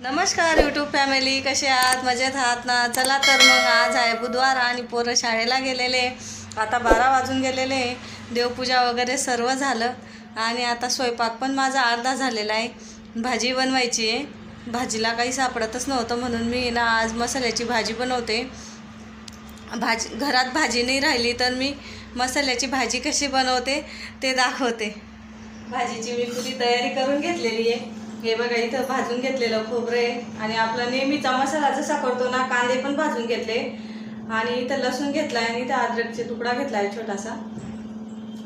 नमस्कार YouTube family कसे आहात? मजेत आहात ना? चला तर मग आज आहे बुधवार आणि पोरं शाळेला गेलेले. आता बारा वाजून गेलेले. देवपूजा वगैरे सर्व झालं. आणि आता स्वयंपाक पण माझा अर्धा झालेला आहे. भाजी बनवायची आहे. भाजीला काही सापडतच नव्हतं म्हणून मी ना आज मसाल्याची भाजी बनवते. भाजी घरात भाजी नाही राहिली तर मी मसाल्याची भाजी कशी बनवते ते दाखवते. भाजीची मी पुरी तयारी करून घेतलेली आहे. हे बघा इथं भाजून घेतलेलं खोबरे आणि आपला नेहमीचा मसाला जसा करतो ना कांदे पण भाजून घेतले. आणि इथं लसूण घेतला आणि इथं अद्रकचे तुकडा घेतलाय छोटासा.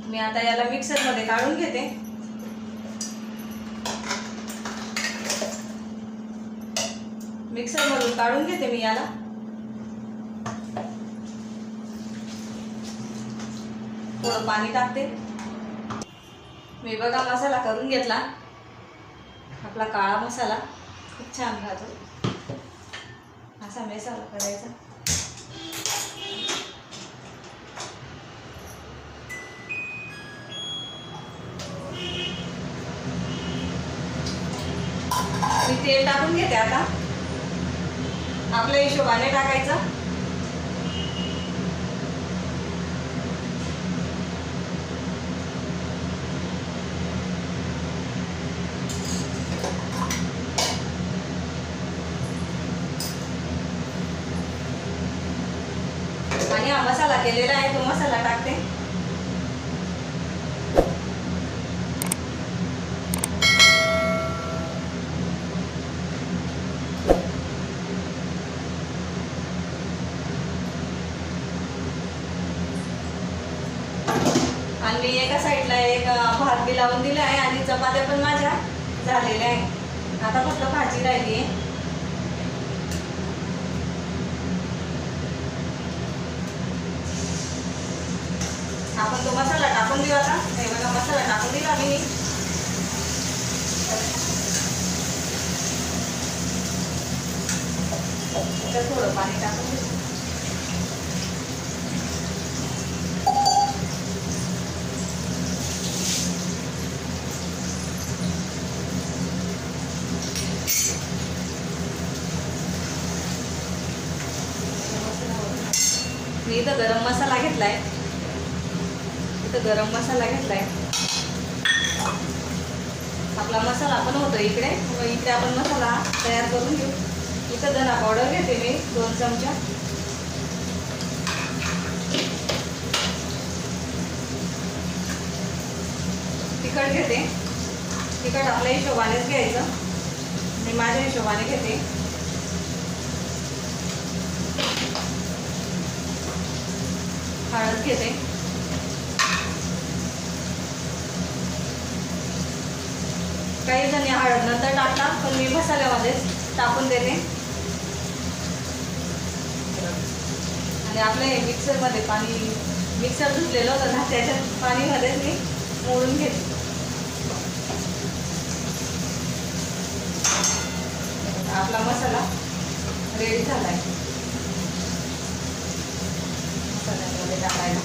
मी आता याला मिक्सरमध्ये काढून घेते. मिक्सरमधून काढून घेते मी याला. थोडं पाणी टाकते. मी बघा मसाला करून घेतला. आपला काळा मसाला खूप छान राहतो. असा मसाला करायचा मी तेल टाकून घेते आता. आपल्या हिशोबाने टाकायचं आणि हा मसाला केलेला आहे तो मसाला टाकते आणि मी एका साईडला एक अं, भात बी लावून दिला आहे आणि चपात्या पण माझ्या झालेल्या आहे आता फक्त भाजी राहिली. आहे आपण तो मसाला टाकून देऊ आता. हे बघा मसाला टाकून दिला मी. तर थोडं पाणी टाकून देऊ मी इथं गरम मसाला घेतलाय. इथं गरम मसाला घेतलाय. आपला मसाला पण होतो इकडे. मग इकडे आपण मसाला तयार करून घेऊ. इथं धना पावडर घेते मी दोन चमचा. तिखट घेते. तिखट आपल्या हिशोबानेच घ्यायचं. मी माझ्या हिशोबाने घेते. हळद घेते. काही जणी हळद नंतर टाकता पण मी मसाल्यामध्येच टाकून देते. आणि आपलं हे मिक्सरमध्ये पाणी मिक्सर धुतलेलं होतं ना त्याच्या पाणीमध्येच मी मोडून घेते. आपला मसाला रेडी झाला आहे मसाल्यामध्ये टाकायला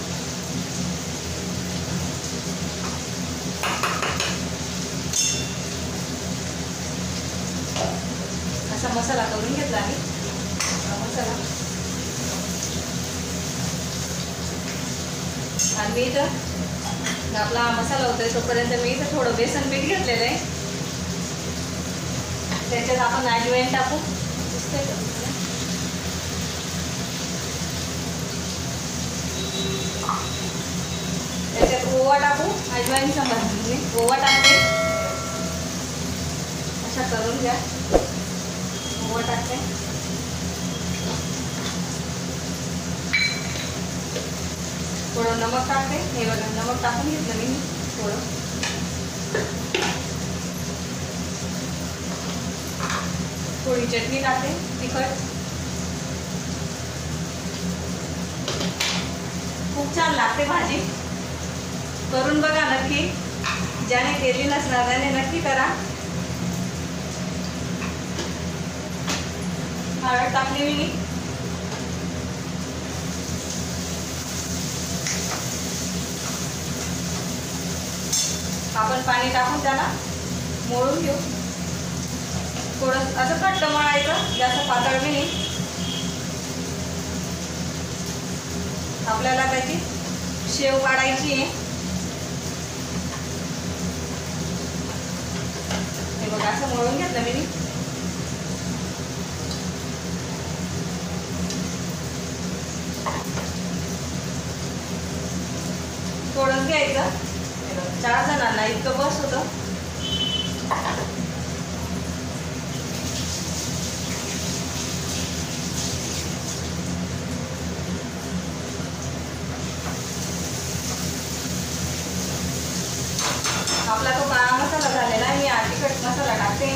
असा मसाला करून घेतला आहे हा मसाला. आणि मी इथं आपला मसाला होतोय तोपर्यंत मी इथं थोडं बेसन पीठ घेतलेलं आहे. त्याच्यात आपण अजवाईन टाकू दिसतंय का तुम्हाला? त्याच्यात ओवा अजवाईनच्या अजवाईन सांभाळून मी ओवा टाकते अशा करून घ्या. ओवा टाकते थोडं नमक टाकते. हे बघा नमक टाकून घेतलं मी थोडं. थोडी चटणी टाकते तिखट. खूप छान लागते भाजी. करून बघा नक्की. ज्याने केली नसणार त्याने नक्की करा. हळद टाकली मी. आपण पाणी टाकून त्याला मोळून घेऊ. थोडं असं घट्ट जास्त पातळ बी नाही. आपल्याला त्याची शेव काढायची आहे. बघा असं मळून घेतलं मी थोडंच घ्यायचं चार जणांना इतकं बस होतं आपला तो काळा मसाला झालेला आहे मी आधी कट मसाला टाकते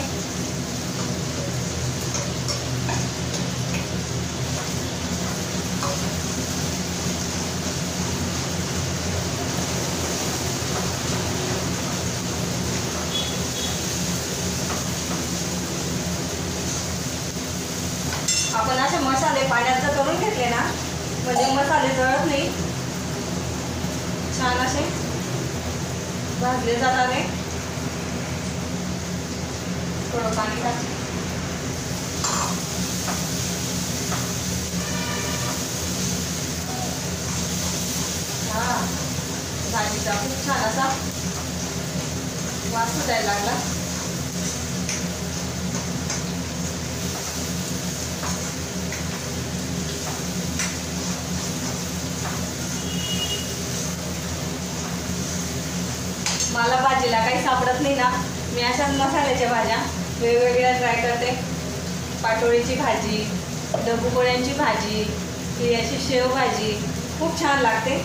आपण असे मसाले पाण्यात जर करून घेतले ना म्हणजे मसाले जळत नाही छान असे भाजले जातात थोडं पाणी टाक. भाजीचा खूप छान असा वास सुटायला लागला. मला भाजीला काही सापडत नाही ना. मी अशा मसाल्याच्या भाज्या वेगवेगळ्या ट्राय करते. पाटोळीची भाजी डबुकोळ्यांची भाजी ही शेव भाजी. खूप छान लागते.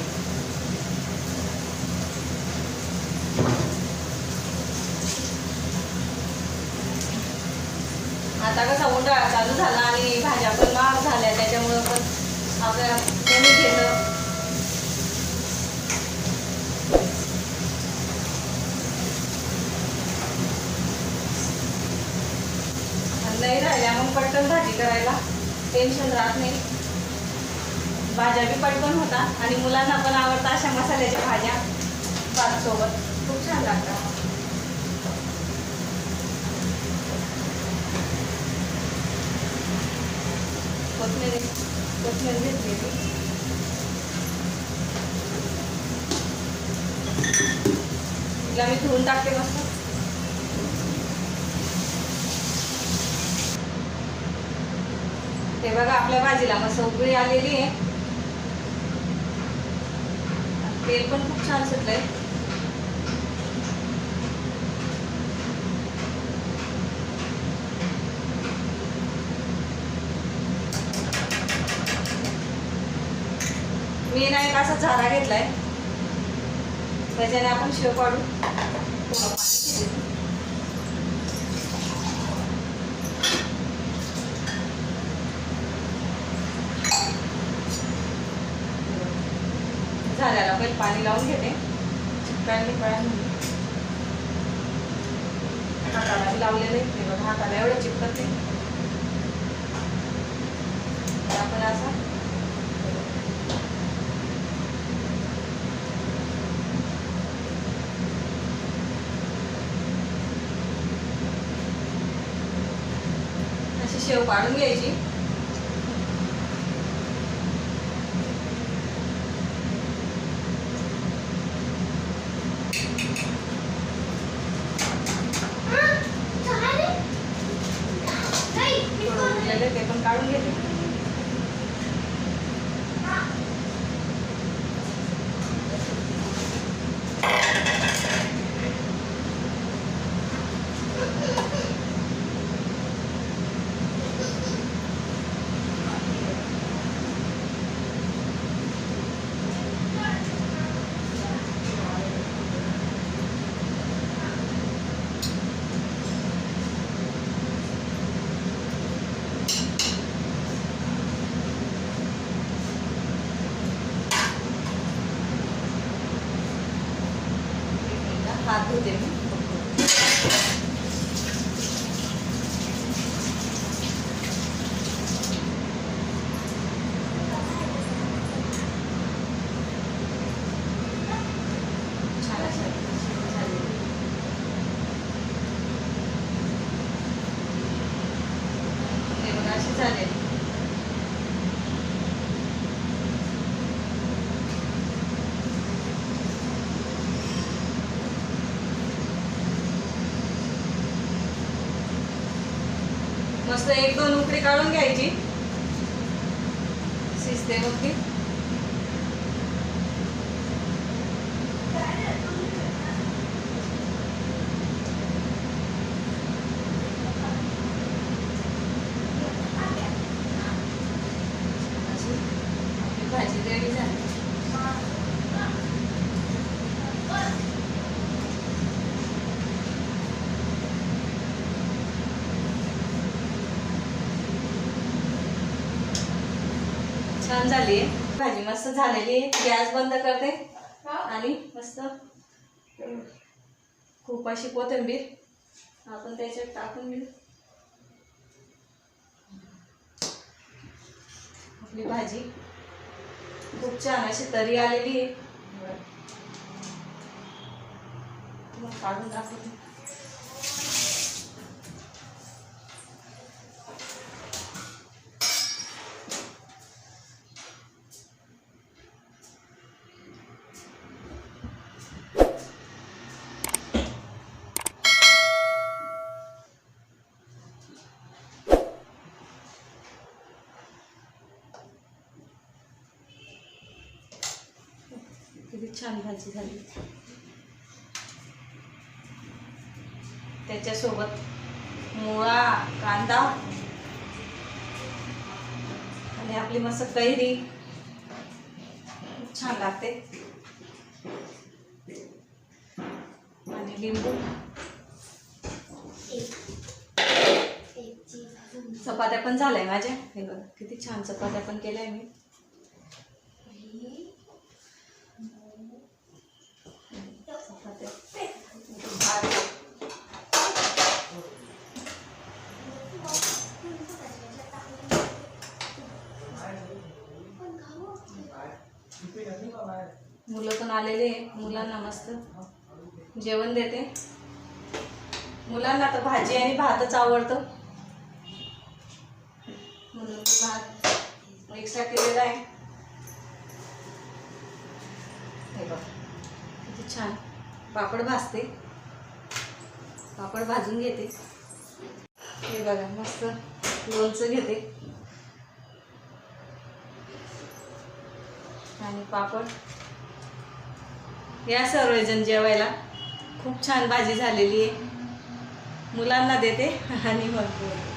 आता कसा उन्हाळा चालू झाला आणि भाज्या पण महाग झाल्या त्याच्यामुळं पण आपल्याला कमी घेणं आणि नाही राहिल्या मग पटकन भाजी करायला. टेन्शन राहत नाही. भाज्या बी पटकन होतात आणि मुलांना पण आवडतात अशा मसाल्याच्या भाज्या भातसोबत खूप छान लागतात. कोथमिरी कोथमीर घेतली ती तिला मी धुवून टाकते मस्त. हे बघा आपल्या भाजीला मस्त उकळी आलेली आहे. तेल पण खूप छान सुटलंय. मी ना एक असा झारा घेतलाय. त्याच्याने आपण शेव काढू थोडं पाणी घेते. झाल्याला पहिले पाणी लावून घेते. चिपकायला निकळण हाताला लावलेलं आहे. हे बघा हाताला एवढं चिपकत. नाही आपण असं. शेव काढून घ्यायची. थोडं उरलेलं ते पण काढून घेते. मस्त एक दोन उकडी काढून घ्यायची. शिजते मग ती अशी आपली भाजी रेडी झाली छान झाली. आहे भाजी मस्त झालेली आहे. गॅस बंद करते. आणि मस्त. खूप अशी कोथिंबीर. आपण त्याच्यात टाकून घेऊ. आपली भाजी खूप छान अशी तरी आलेली आहे. मग काढून दाखवते छान भाजी झाली त्याच्यासोबत मुळा कांदा आणि आपली मस्त कैरी. खूप छान लागते. आणि लिंबू. चपात्या पण झाल्या माझ्या. हे बघा किती छान चपात्या पण केल्या मी चपात्या भात मुलं पण आलेले आहे. मुलांना मस्त. जेवण देते. मुलांना तर भाजी आणि भातच आवडतं. भात एक्स्ट्रा केलेला आहे. हे बघ किती छान. पापड भाजते. पापड भाजून घेते. हे बघा मस्त लोणचं घेते. आणि पापड. या सर्वजण जेवायला. खूप छान भाजी झालेली आहे. मुलांना देते आणि मग